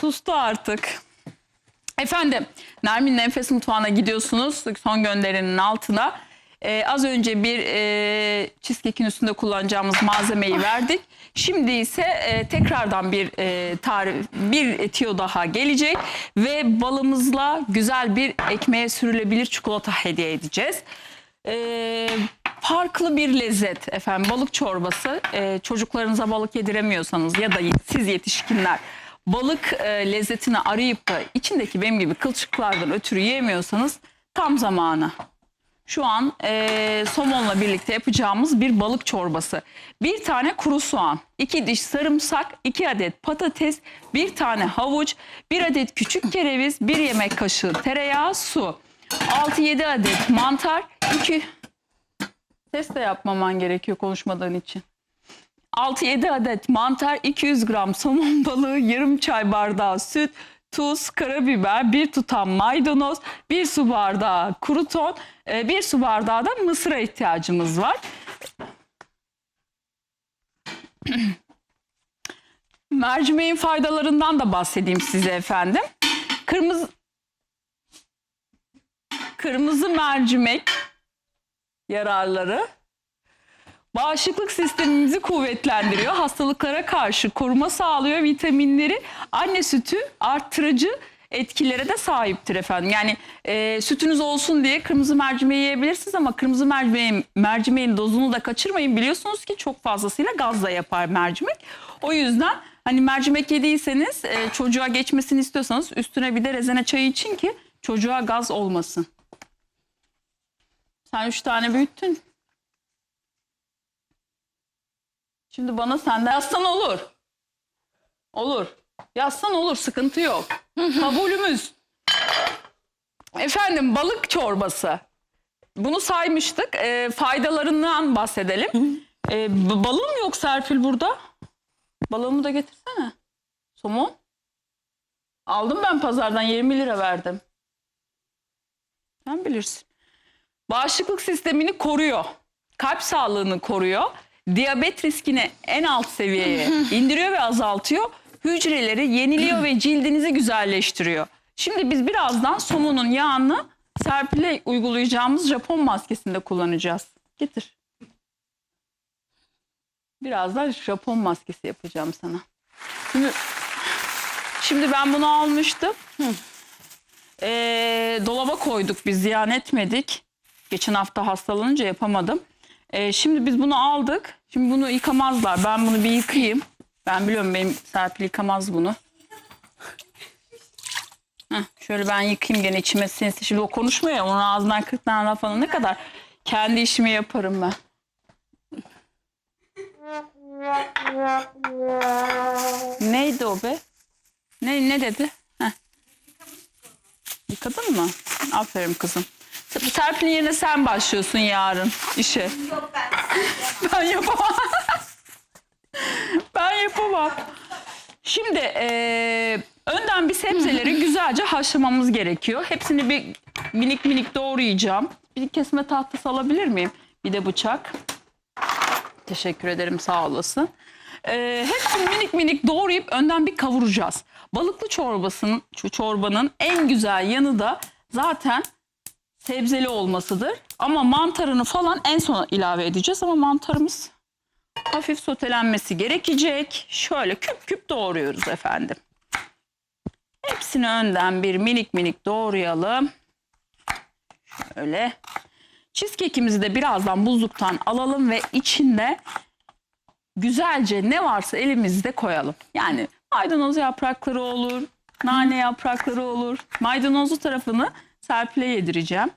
Sustu artık. Efendim Nermin Nefes Mutfağı'na gidiyorsunuz. Son gönderinin altına. Ee, az önce bir e, cheesecake'in üstünde kullanacağımız malzemeyi verdik. Şimdi ise e, tekrardan bir e, tarif, bir tiyo daha gelecek ve balımızla güzel bir ekmeğe sürülebilir çikolata hediye edeceğiz. Ee, farklı bir lezzet efendim balık çorbası Ee, çocuklarınıza balık yediremiyorsanız ya da siz yetişkinler balık e, lezzetini arayıp da içindeki benim gibi kılçıklardan ötürü yiyemiyorsanız tam zamanı. Şu an e, somonla birlikte yapacağımız bir balık çorbası. Bir tane kuru soğan, iki diş sarımsak, iki adet patates, bir tane havuç, bir adet küçük kereviz, bir yemek kaşığı tereyağı, su. 6-7 adet mantar, 2... Ses de yapmaman gerekiyor konuşmadığın için. 6-7 adet mantar, 200 gram somon balığı, yarım çay bardağı süt, tuz, karabiber, bir tutam maydanoz, bir su bardağı kuru ton, e, bir su bardağı da mısıra ihtiyacımız var. Mercimeğin faydalarından da bahsedeyim size efendim. Kırmızı kırmızı mercimek yararları Bağışıklık sistemimizi kuvvetlendiriyor. Hastalıklara karşı koruma sağlıyor. Vitaminleri anne sütü arttırıcı etkilere de sahiptir efendim. Yani e, sütünüz olsun diye kırmızı mercimeği yiyebilirsiniz ama kırmızı mercimeğin, mercimeğin dozunu da kaçırmayın. Biliyorsunuz ki çok fazlasıyla gaz da yapar mercimek. O yüzden hani mercimek yediyseniz e, çocuğa geçmesini istiyorsanız üstüne bir de rezene çayı için ki çocuğa gaz olmasın. Sen üç tane büyüttün. Şimdi bana senden yazsan olur. Olur. Yazsan olur sıkıntı yok. Kabulümüz. Efendim balık çorbası. Bunu saymıştık. E, faydalarından bahsedelim. E, b- balığım yok Serpil burada. Balığımı da getirsene. Somon. Aldım ben pazardan 20 lira verdim. Sen bilirsin. Bağışıklık sistemini koruyor. Kalp sağlığını koruyor. Diyabet riskini en alt seviyeye indiriyor ve azaltıyor. Hücreleri yeniliyor ve cildinizi güzelleştiriyor. Şimdi biz birazdan somonun yağını Serpil'e uygulayacağımız Japon maskesinde kullanacağız. Getir. Birazdan Japon maskesi yapacağım sana. Şimdi, şimdi ben bunu almıştım. Ee, dolaba koyduk biz ziyan etmedik. Geçen hafta hastalanınca yapamadım. Ee, şimdi biz bunu aldık. Şimdi bunu yıkamazlar. Ben bunu bir yıkayayım. Ben biliyorum benim Serpil yıkamaz bunu. Heh, şöyle ben yıkayayım gene içime sinsin. Şimdi o konuşmuyor ya onun ağzından 40 tane laf ne kadar. Kendi işimi yaparım ben. Neydi o be? Ne ne dedi? Heh. Yıkadın mı? Aferin kızım. Serpil'in yerine sen başlıyorsun yarın işe. Yok ben. Ben yapamam. ben yapamam. Şimdi eee, önden bir sebzeleri güzelce haşlamamız gerekiyor. Hepsini bir minik minik doğrayacağım. Bir kesme tahtası alabilir miyim? Bir de bıçak. Teşekkür ederim sağ olasın. Eee hepsini minik minik doğrayıp önden bir kavuracağız. Balıklı çorbasının, çorbanın en güzel yanı da zaten sebzeli olmasıdır. Ama mantarını falan en sona ilave edeceğiz ama mantarımız hafif sotelenmesi gerekecek. Şöyle küp küp doğruyoruz efendim. Hepsini önden bir minik minik doğrayalım. Şöyle. Cheesecake'imizi de birazdan buzluktan alalım ve içinde güzelce ne varsa elimizde koyalım. Yani maydanoz yaprakları olur, nane yaprakları olur. Maydanozlu tarafını Serpil'e yedireceğim.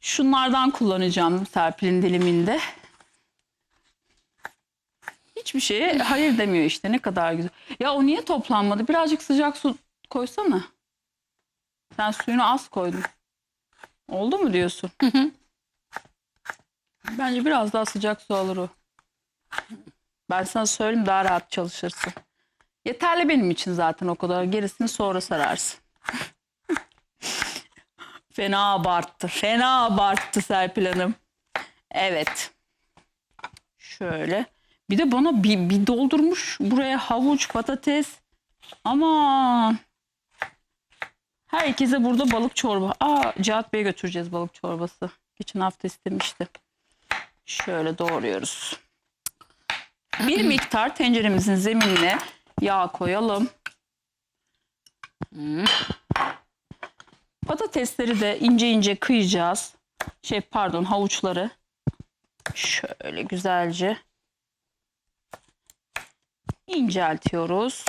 Şunlardan kullanacağım Serpil'in diliminde. Hiçbir şeye hayır demiyor işte ne kadar güzel. Ya o niye toplanmadı? Birazcık sıcak su koysana. Sen suyunu az koydun. Oldu mu diyorsun? Bence biraz daha sıcak su alır o. Ben sana söyleyeyim daha rahat çalışırsın. Yeterli benim için zaten o kadar. Gerisini sonra sararsın. Fena abarttı. Fena abarttı Serpil Hanım. Evet. Şöyle. Bir de bana bir, bir doldurmuş buraya havuç, patates. Aman. Herkese burada balık çorba. Aa Cihat Bey'e götüreceğiz balık çorbası. Geçen hafta istemişti. Şöyle doğruyoruz. Bir miktar tenceremizin zeminine yağ koyalım. Patatesleri de ince ince kıyacağız. Şey pardon havuçları. Şöyle güzelce inceltiyoruz.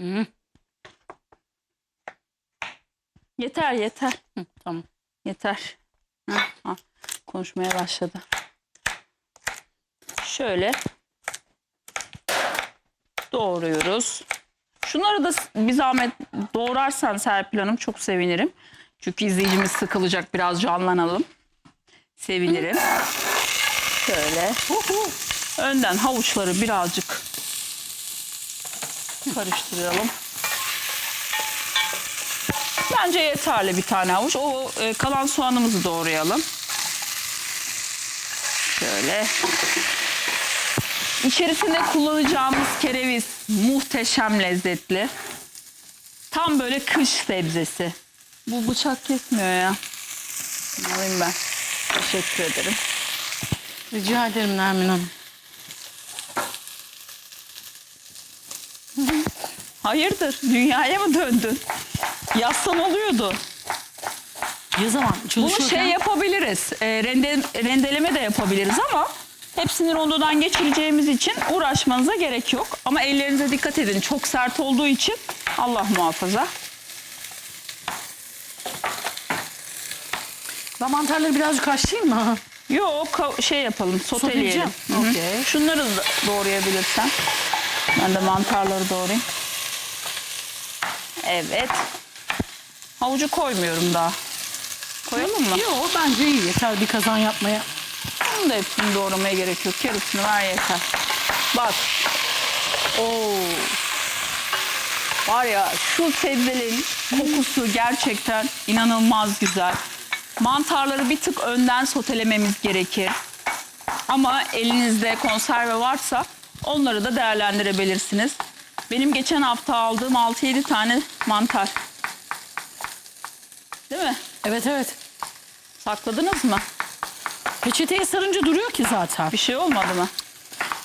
Hı, Yeter yeter. hı, tamam. Yeter. Hı, ha, konuşmaya başladı. Şöyle doğruyoruz. Şunları da bir zahmet doğrarsan Serpil Hanım çok sevinirim. Çünkü izleyicimiz sıkılacak biraz canlanalım. Sevinirim. Şöyle. Önden havuçları birazcık karıştıralım. Bence yeterli bir tane havuç. O e, kalan soğanımızı doğrayalım. Şöyle. İçerisinde kullanacağımız kereviz muhteşem lezzetli. Tam böyle kış sebzesi. Bu bıçak kesmiyor ya. Alayım ben. Teşekkür ederim. Rica ederim Nermin Hanım. Hayırdır? Dünyaya mı döndün? Yazsan oluyordu. Ne zaman Bunu çalışıyorken şey yapabiliriz. E, rende, rendeleme de yapabiliriz ama hepsini rondodan geçireceğimiz için uğraşmanıza gerek yok. Ama ellerinize dikkat edin. Çok sert olduğu için Allah muhafaza. ben mantarları birazcık haşlayayım mı? Yok şey yapalım soteleyelim. Okey. Şunları da doğrayabilirsen. Ben de mantarları doğrayayım. Evet. Havucu koymuyorum daha. Koyalım mı? Yok bence iyi yeter bir kazan yapmaya. Bunun da hepsini doğramaya gerek yok. Yarısını ver yeter. Bak. Oo. Var ya şu sebzelerin kokusu gerçekten inanılmaz güzel. Mantarları bir tık önden sotelememiz gerekir. Ama elinizde konserve varsa onları da değerlendirebilirsiniz. Benim geçen hafta aldığım 6-7 tane mantar. Değil mi? Evet evet. Sakladınız mı? Peçeteye sarınca duruyor ki zaten. Bir şey olmadı mı?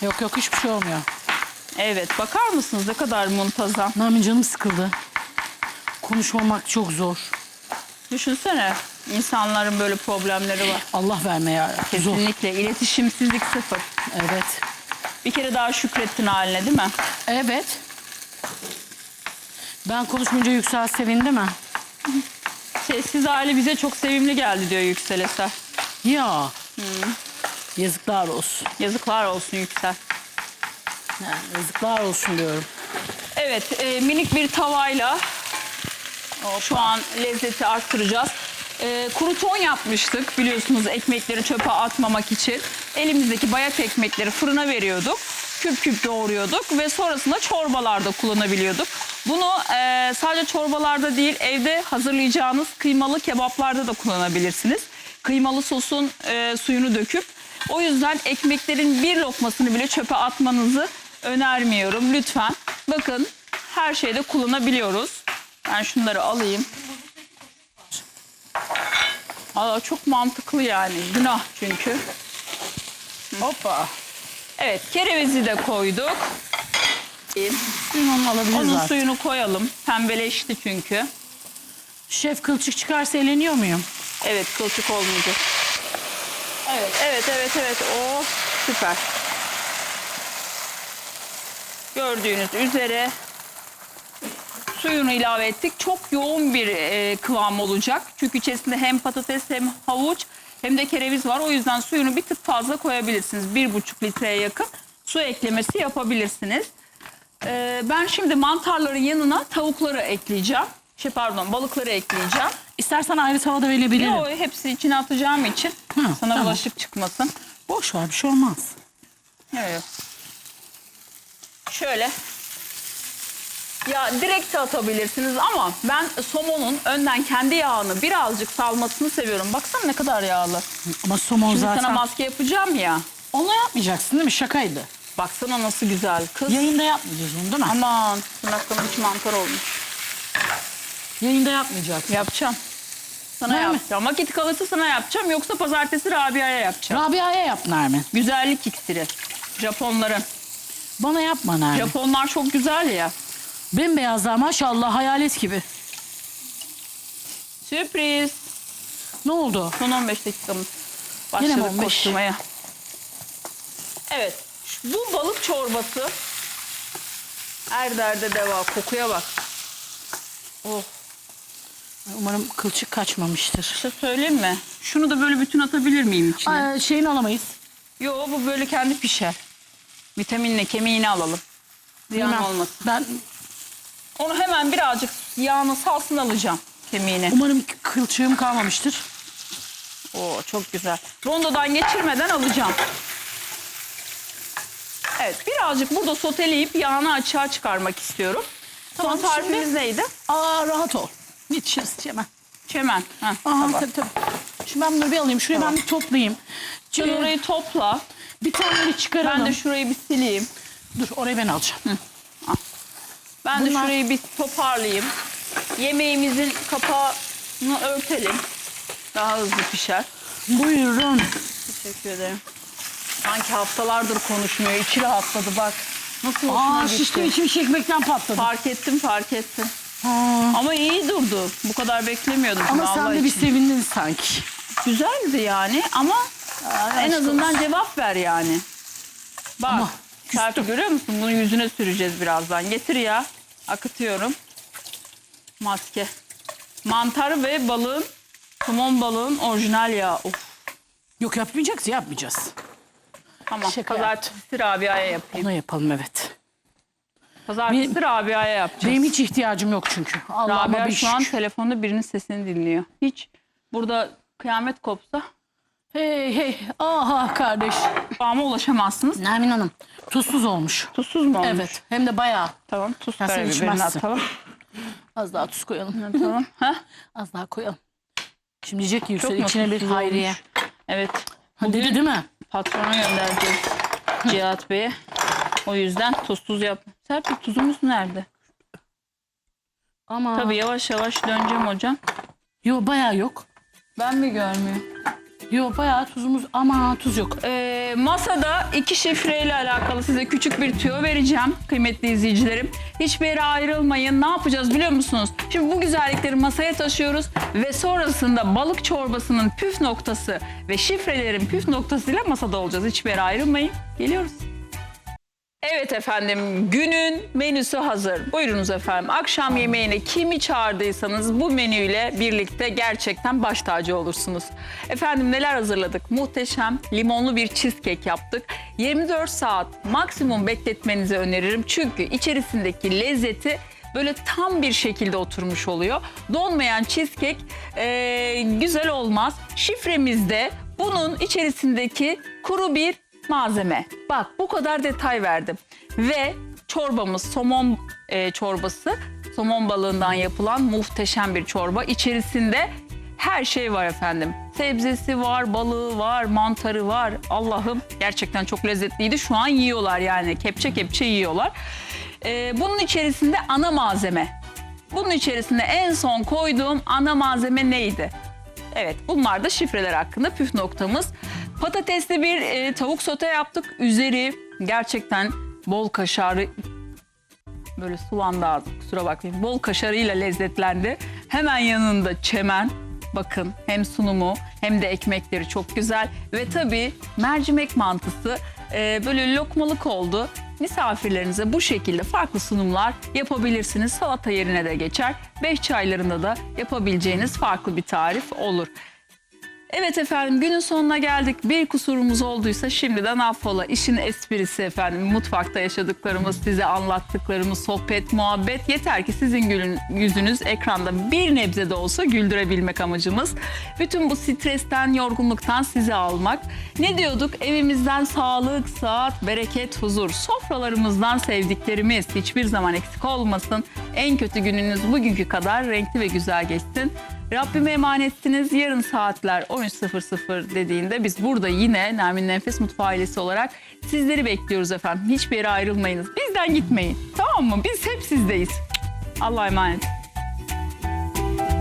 Yok yok hiçbir şey olmuyor. Evet bakar mısınız ne kadar muntazam. Nermin canım sıkıldı. Konuşmamak çok zor. Düşünsene insanların böyle problemleri var. Allah verme ya. Zor. Kesinlikle iletişimsizlik sıfır. Evet. Bir kere daha şükrettin haline değil mi? Evet. Ben konuşmayınca Yüksel sevindi mi? Sessiz hali bize çok sevimli geldi diyor Yüksel Eser. Ya. Yazıklar olsun. Yazıklar olsun Yüksel. Yani yazıklar olsun diyorum. Evet e, minik bir tavayla şu an lezzeti arttıracağız. E, kuru ton yapmıştık biliyorsunuz ekmekleri çöpe atmamak için. Elimizdeki bayat ekmekleri fırına veriyorduk. Küp küp doğruyorduk ve sonrasında çorbalarda kullanabiliyorduk. Bunu e, sadece çorbalarda değil evde hazırlayacağınız kıymalı kebaplarda da kullanabilirsiniz. Kıymalı sosun e, suyunu döküp o yüzden ekmeklerin bir lokmasını bile çöpe atmanızı önermiyorum lütfen. Bakın her şeyde kullanabiliyoruz. Ben şunları alayım. Aa, çok mantıklı yani. Günah çünkü. Hoppa. Evet kerevizi de koyduk. Onu alabiliriz Onun artık. suyunu koyalım. Pembeleşti çünkü. Şef kılçık çıkarsa eğleniyor muyum? Evet kılçık olmayacak. Evet evet evet evet. O süper. Gördüğünüz üzere suyunu ilave ettik. Çok yoğun bir e, kıvam olacak. Çünkü içerisinde hem patates hem havuç hem de kereviz var. O yüzden suyunu bir tık fazla koyabilirsiniz. Bir buçuk litreye yakın su eklemesi yapabilirsiniz. E, ben şimdi mantarların yanına tavukları ekleyeceğim. Şey pardon balıkları ekleyeceğim. İstersen ayrı tavada verebilirim. Yo, hepsi içine atacağım için Hı, sana tamam. bulaşık çıkmasın. Boş ver bir şey olmaz. Yok. Şöyle. Ya direkt de atabilirsiniz ama ben somonun önden kendi yağını birazcık salmasını seviyorum. Baksana ne kadar yağlı. Ama somon Şimdi zaten. sana maske yapacağım ya. Onu yapmayacaksın değil mi? Şakaydı. Baksana nasıl güzel kız. Yayında yapmayacağız onu değil mi? Aman tırnaklarım hiç mantar olmuş. Yayında yapmayacağız. Yapacağım. Sana Nermin. yapacağım. Vakit kalırsa sana yapacağım. Yoksa pazartesi Rabia'ya yapacağım. Rabia'ya yap Nermin. Güzellik iksiri. Japonların. Bana yapma Nermin. Japonlar çok güzel ya. Bembeyazlar maşallah hayalet gibi. Sürpriz. Ne oldu? Son 15 dakikamız. Yine Başladık 15? koşturmaya. Evet. Bu balık çorbası. Er derde deva. Kokuya bak. Oh. Umarım kılçık kaçmamıştır. Şey söyleyeyim mi? Şunu da böyle bütün atabilir miyim içine? Aa, şeyini alamayız. Yo bu böyle kendi pişer. Vitaminle kemiğini alalım. Ziyan Bilmem. olmasın. Ben Onu hemen birazcık yağını salsın alacağım kemiğini. umarım kılçığım kalmamıştır. Oo çok güzel. Rondodan geçirmeden alacağım. Evet birazcık burada soteleyip yağını açığa çıkarmak istiyorum. Tamam, Son tarifimiz neydi? Aa rahat ol. Yetişiriz hemen. Çemen. Heh, Aha, tamam. tabii, tabii. Şimdi ben bunları bir alayım. Şurayı ben bir toplayayım. Sen Ee, orayı topla. bir tane bir çıkaralım. Ben de şurayı bir sileyim. Dur orayı ben alacağım. Ben de Bunlar- şurayı bir toparlayayım. Yemeğimizin kapağını örtelim. Daha hızlı pişer. Buyurun. Teşekkür ederim. Sanki haftalardır konuşmuyor. İçi rahatladı bak. Nasıl hoşuna Aa gitti. şiştim içim çekmekten patladı. Fark ettim fark ettim. Ama iyi durdu. Bu kadar beklemiyordum. ama sen de bir için. sevindin sanki. Güzeldi yani ama en aşk azından cevap ver yani. Bak Ama Serpil görüyor musun? Bunu yüzüne süreceğiz birazdan. Getir ya. Akıtıyorum. Maske. Mantar ve balığın, somon balığın orijinal yağı. Of, Yok yapmayacağız yapmayacağız. tamam. Şaka Pazartesi Rabia'ya yapayım. Onu yapalım evet. Pazartesi Rabia'ya yapacağız. Benim hiç ihtiyacım yok çünkü. Allah'ıma Rabia bir şu an şükür. telefonda birinin sesini dinliyor. Hiç burada kıyamet kopsa Hey hey. Aha kardeş. bağıma ulaşamazsınız. Nermin Hanım tuzsuz olmuş. Tuzsuz mu olmuş? Evet hem de bayağı. Tamam tuz Ya sen karabiberini içmezsin. atalım. Az daha tuz koyalım. atalım. ha? Az daha koyalım. Şimdi diyecek ki Çok Yüksel mu içine bir tuzsuz hayriye. olmuş? Evet. Ha, dedi değil mi? Patrona göndereceğiz Cihat Bey'e. O yüzden tuzsuz yap. Serpil tuzumuz nerede? Ama Tabii yavaş yavaş döneceğim hocam. Yo bayağı yok. Ben mi görmüyorum? Yo bayağı tuzumuz ama tuz yok. Ee, masada iki şifreyle alakalı size küçük bir tüyo vereceğim kıymetli izleyicilerim. Hiçbir yere ayrılmayın. Ne yapacağız biliyor musunuz? Şimdi bu güzellikleri masaya taşıyoruz ve sonrasında balık çorbasının püf noktası ve şifrelerin püf noktasıyla masada olacağız. Hiçbir yere ayrılmayın. Geliyoruz. Evet efendim günün menüsü hazır. Buyurunuz efendim. Akşam yemeğine kimi çağırdıysanız bu menüyle birlikte gerçekten baş tacı olursunuz. Efendim neler hazırladık? Muhteşem limonlu bir cheesecake yaptık. 24 saat maksimum bekletmenizi öneririm. Çünkü içerisindeki lezzeti böyle tam bir şekilde oturmuş oluyor. Donmayan cheesecake eee, güzel olmaz. Şifremizde bunun içerisindeki kuru bir malzeme. Bak bu kadar detay verdim. Ve çorbamız somon e, çorbası. Somon balığından yapılan muhteşem bir çorba. İçerisinde her şey var efendim. Sebzesi var, balığı var, mantarı var. Allah'ım gerçekten çok lezzetliydi. Şu an yiyorlar yani. Kepçe kepçe yiyorlar. E, bunun içerisinde ana malzeme. Bunun içerisinde en son koyduğum ana malzeme neydi? Evet bunlar da şifreler hakkında püf noktamız. Patatesli bir e, tavuk sote yaptık. Üzeri gerçekten bol kaşarı böyle sulandı ağzım kusura bakmayın. Bol kaşarıyla lezzetlendi. Hemen yanında çemen. Bakın hem sunumu hem de ekmekleri çok güzel. Ve tabii mercimek mantısı e, böyle lokmalık oldu. Misafirlerinize bu şekilde farklı sunumlar yapabilirsiniz. Salata yerine de geçer. Beş çaylarında da yapabileceğiniz farklı bir tarif olur. Evet efendim günün sonuna geldik. Bir kusurumuz olduysa şimdiden affola. İşin esprisi efendim. Mutfakta yaşadıklarımız, size anlattıklarımız, sohbet, muhabbet. Yeter ki sizin gülün, yüzünüz ekranda bir nebze de olsa güldürebilmek amacımız. Bütün bu stresten, yorgunluktan sizi almak. Ne diyorduk? Evimizden sağlık, saat, bereket, huzur. Sofralarımızdan sevdiklerimiz hiçbir zaman eksik olmasın. En kötü gününüz bugünkü kadar renkli ve güzel geçsin. Rabbime emanetsiniz. Yarın saatler 13.00 dediğinde biz burada yine Nermin Nefes Mutfağı ailesi olarak sizleri bekliyoruz efendim. Hiçbir yere ayrılmayınız. Bizden gitmeyin. Tamam mı? Biz hep sizdeyiz. Allah'a emanet.